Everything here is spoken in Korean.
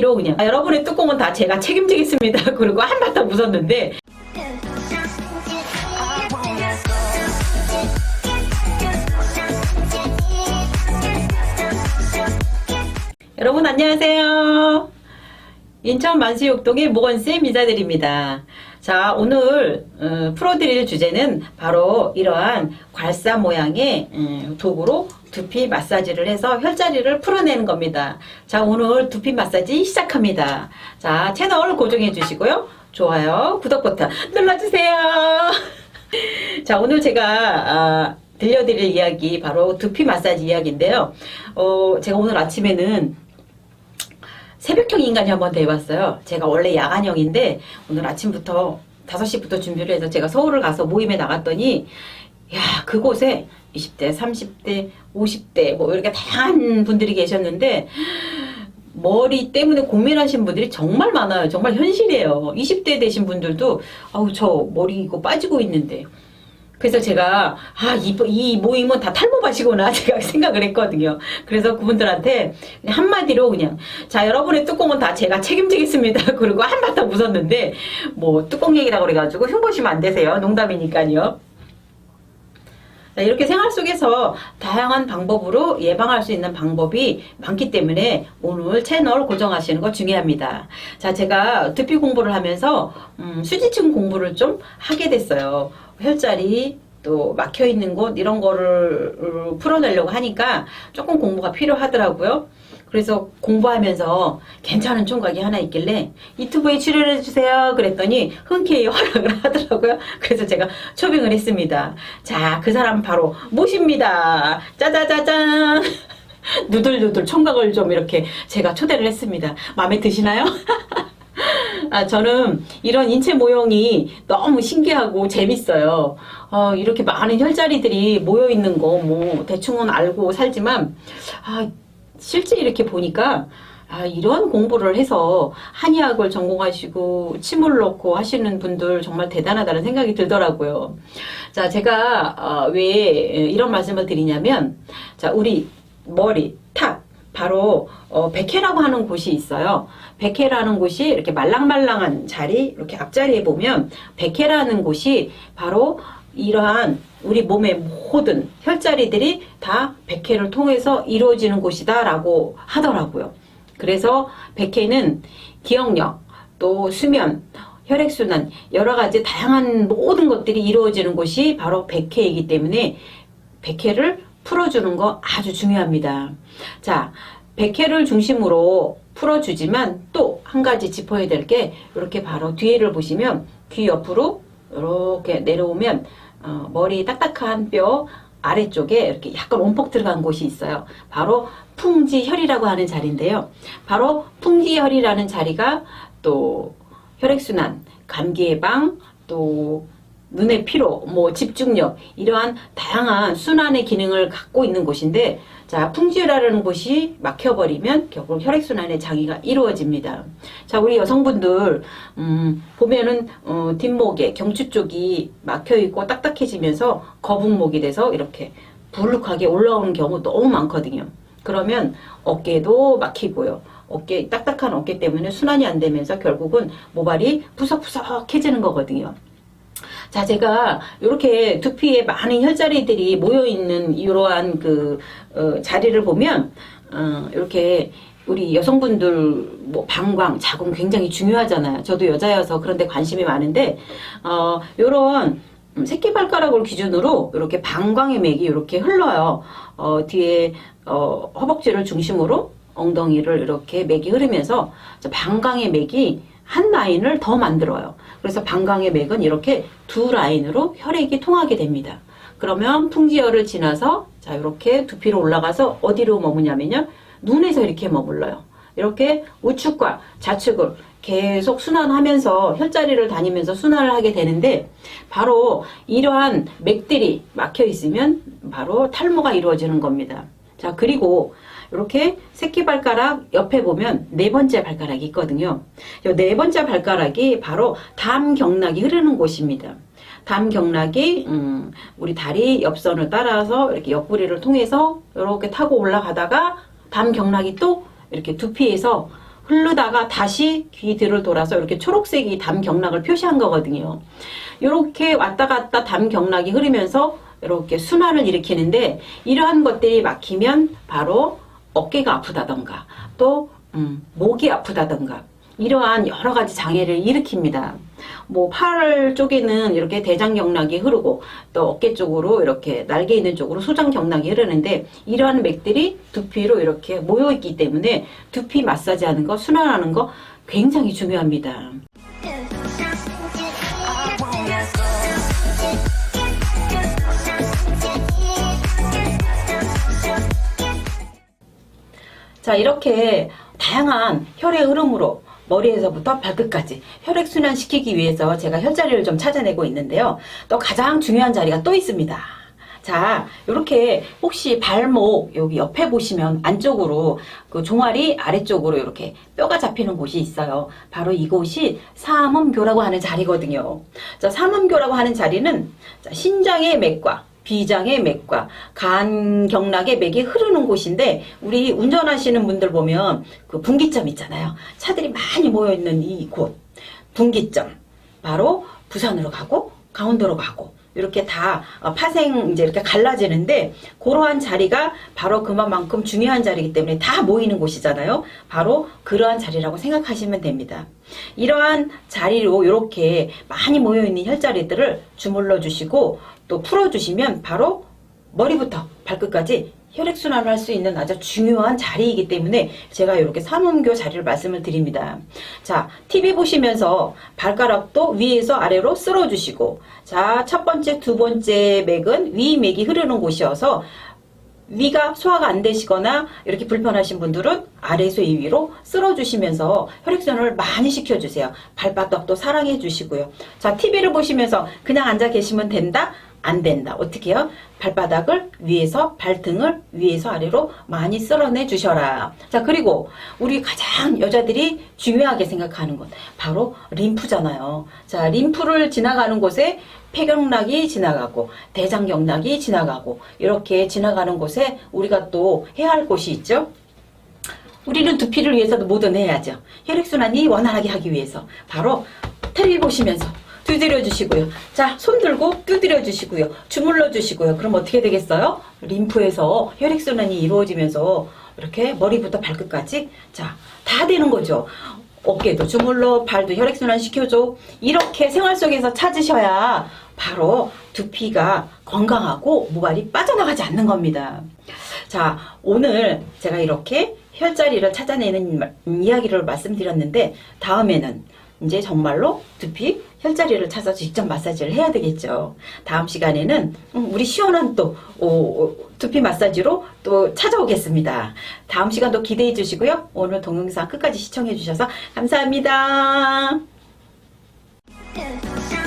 한마디로 그냥 아, 여러분의 뚜껑은 다 제가 책임지겠습니다. 그리고 한바탕 웃었는데 여러분 안녕하세요. 인천 만수욕동의 모건쌤 인사드립니다. 자 오늘 어, 풀어드릴 주제는 바로 이러한 괄사 모양의 음, 도구로 두피 마사지를 해서 혈자리를 풀어내는 겁니다. 자 오늘 두피 마사지 시작합니다. 자 채널 고정해 주시고요. 좋아요 구독 버튼 눌러주세요. 자 오늘 제가 아, 들려드릴 이야기 바로 두피 마사지 이야기인데요. 어, 제가 오늘 아침에는 새벽형 인간이 한번 돼봤어요. 제가 원래 야간형인데 오늘 아침부터 5시부터 준비를 해서 제가 서울을 가서 모임에 나갔더니 야 그곳에 20대, 30대, 50대 뭐 이렇게 다양한 분들이 계셨는데 머리 때문에 고민하신 분들이 정말 많아요. 정말 현실이에요. 20대 되신 분들도 아우 저 머리 이거 빠지고 있는데 그래서 제가 아, 이, 이 모임은 다 탈모밭이구나 제가 생각을 했거든요. 그래서 그분들한테 한마디로 그냥 자 여러분의 뚜껑은 다 제가 책임지겠습니다. 그리고 한바탕 웃었는데 뭐 뚜껑 얘기라고 그래가지고 흉보시면 안 되세요. 농담이니까요. 자, 이렇게 생활 속에서 다양한 방법으로 예방할 수 있는 방법이 많기 때문에 오늘 채널 고정하시는 거 중요합니다. 자, 제가 두피 공부를 하면서 음, 수지층 공부를 좀 하게 됐어요. 혈자리 또 막혀 있는 곳 이런 거를 어, 풀어내려고 하니까 조금 공부가 필요하더라고요. 그래서 공부하면서 괜찮은 총각이 하나 있길래 유튜브에 출연해 주세요 그랬더니 흔쾌히 허락을 하더라고요. 그래서 제가 초빙을 했습니다. 자, 그 사람 바로 모십니다. 짜자자잔. 누들누들 총각을 좀 이렇게 제가 초대를 했습니다. 마음에 드시나요? 아, 저는 이런 인체 모형이 너무 신기하고 재밌어요. 어, 이렇게 많은 혈자리들이 모여 있는 거, 뭐, 대충은 알고 살지만, 아, 실제 이렇게 보니까, 아, 이런 공부를 해서 한의학을 전공하시고 침을 넣고 하시는 분들 정말 대단하다는 생각이 들더라고요. 자, 제가, 어, 왜 이런 말씀을 드리냐면, 자, 우리 머리, 탑, 바로 어, 백회라고 하는 곳이 있어요. 백회라는 곳이 이렇게 말랑말랑한 자리, 이렇게 앞자리에 보면 백회라는 곳이 바로 이러한 우리 몸의 모든 혈자리들이 다 백회를 통해서 이루어지는 곳이다라고 하더라고요. 그래서 백회는 기억력, 또 수면, 혈액순환, 여러 가지 다양한 모든 것들이 이루어지는 곳이 바로 백회이기 때문에 백회를 풀어주는 거 아주 중요합니다. 자, 백회를 중심으로 풀어주지만 또 한 가지 짚어야 될 게 이렇게 바로 뒤를 보시면 귀 옆으로 이렇게 내려오면 어, 머리 딱딱한 뼈 아래쪽에 이렇게 약간 온폭 들어간 곳이 있어요. 바로 풍지혈이라고 하는 자리인데요. 바로 풍지혈이라는 자리가 또 혈액순환, 감기 예방, 또 눈의 피로, 뭐 집중력 이러한 다양한 순환의 기능을 갖고 있는 곳인데 자 풍지혈이라는 곳이 막혀버리면 결국 혈액순환의 장애가 이루어집니다. 자 우리 여성분들 음, 보면은 어, 뒷목에 경추 쪽이 막혀 있고 딱딱해지면서 거북목이 돼서 이렇게 불룩하게 올라오는 경우 너무 많거든요. 그러면 어깨도 막히고요. 어깨 딱딱한 어깨 때문에 순환이 안 되면서 결국은 모발이 푸석푸석해지는 거거든요. 자, 제가 이렇게 두피에 많은 혈자리들이 모여 있는 이러한 그 어, 자리를 보면 어, 이렇게 우리 여성분들 뭐 방광, 자궁 굉장히 중요하잖아요. 저도 여자여서 그런데 관심이 많은데 어, 요런 새끼발가락을 기준으로 이렇게 방광의 맥이 이렇게 흘러요. 어, 뒤에 어, 허벅지를 중심으로 엉덩이를 이렇게 맥이 흐르면서 방광의 맥이 한 라인을 더 만들어요. 그래서 방광의 맥은 이렇게 두 라인으로 혈액이 통하게 됩니다. 그러면 풍지혈을 지나서 자 이렇게 두피로 올라가서 어디로 머무냐면요. 눈에서 이렇게 머물러요. 이렇게 우측과 좌측을 계속 순환하면서 혈자리를 다니면서 순환을 하게 되는데 바로 이러한 맥들이 막혀 있으면 바로 탈모가 이루어지는 겁니다. 자 그리고 이렇게 새끼발가락 옆에 보면 네 번째 발가락이 있거든요. 이 네 번째 발가락이 바로 담 경락이 흐르는 곳입니다. 담 경락이 음, 우리 다리 옆선을 따라서 이렇게 옆구리를 통해서 이렇게 타고 올라가다가 담 경락이 또 이렇게 두피에서 흐르다가 다시 귀 뒤를 돌아서 이렇게 초록색이 담 경락을 표시한 거거든요. 이렇게 왔다 갔다 담 경락이 흐르면서 이렇게 순환을 일으키는데 이러한 것들이 막히면 바로 어깨가 아프다던가 또 음, 목이 아프다던가 이러한 여러 가지 장애를 일으킵니다. 뭐 팔 쪽에는 이렇게 대장 경락이 흐르고 또 어깨 쪽으로 이렇게 날개 있는 쪽으로 소장 경락이 흐르는데 이러한 맥들이 두피로 이렇게 모여 있기 때문에 두피 마사지하는 거 순환하는 거 굉장히 중요합니다. 자, 이렇게 다양한 혈의 흐름으로 머리에서부터 발끝까지 혈액순환 시키기 위해서 제가 혈자리를 좀 찾아내고 있는데요. 또 가장 중요한 자리가 또 있습니다. 자, 이렇게 혹시 발목 여기 옆에 보시면 안쪽으로 그 종아리 아래쪽으로 이렇게 뼈가 잡히는 곳이 있어요. 바로 이곳이 삼음교라고 하는 자리거든요. 자, 삼음교라고 하는 자리는 자, 신장의 맥과 비장의 맥과 간 경락의 맥이 흐르는 곳인데 우리 운전하시는 분들 보면 그 분기점 있잖아요. 차들이 많이 모여 있는 이곳. 분기점. 바로 부산으로 가고 강원도로 가고 이렇게 다 어, 파생 이제 이렇게 갈라지는데 그러한 자리가 바로 그만큼 중요한 자리이기 때문에 다 모이는 곳이잖아요. 바로 그러한 자리라고 생각하시면 됩니다. 이러한 자리로 이렇게 많이 모여 있는 혈자리들을 주물러 주시고 또 풀어 주시면 바로 머리부터 발끝까지 혈액순환을 할 수 있는 아주 중요한 자리이기 때문에 제가 이렇게 삼음교 자리를 말씀을 드립니다. 자, TV 보시면서 발가락도 위에서 아래로 쓸어주시고, 자, 첫 번째, 두 번째 맥은 위 맥이 흐르는 곳이어서 위가 소화가 안 되시거나 이렇게 불편하신 분들은 아래에서 이 위로 쓸어주시면서 혈액순환을 많이 시켜주세요. 발바닥도 사랑해 주시고요. 자, TV를 보시면서 그냥 앉아 계시면 된다? 안 된다. 어떻게 해요? 발바닥을 위에서 발등을 위에서 아래로 많이 쓸어내 주셔라. 자, 그리고 우리 가장 여자들이 중요하게 생각하는 것 바로 림프잖아요. 자, 림프를 지나가는 곳에 폐경락이 지나가고 대장경락이 지나가고 이렇게 지나가는 곳에 우리가 또 해야 할 곳이 있죠. 우리는 두피를 위해서도 뭐든 해야죠. 혈액순환이 원활하게 하기 위해서 바로 텔레비 보시면서 두드려 주시고요. 자, 손 들고 두드려 주시고요. 주물러 주시고요. 그럼 어떻게 되겠어요? 림프에서 혈액순환이 이루어지면서 이렇게 머리부터 발끝까지 자, 다 되는 거죠. 어깨도 주물러, 발도 혈액순환 시켜줘. 이렇게 생활 속에서 찾으셔야 바로 두피가 건강하고 모발이 빠져나가지 않는 겁니다. 자, 오늘 제가 이렇게 혈자리를 찾아내는 마- 이야기를 말씀드렸는데, 다음에는 이제 정말로 두피 혈자리를 찾아서 직접 마사지를 해야 되겠죠. 다음 시간에는 음, 우리 시원한 또 오, 두피 마사지로 또 찾아오겠습니다. 다음 시간도 기대해 주시고요. 오늘 동영상 끝까지 시청해 주셔서 감사합니다. 네.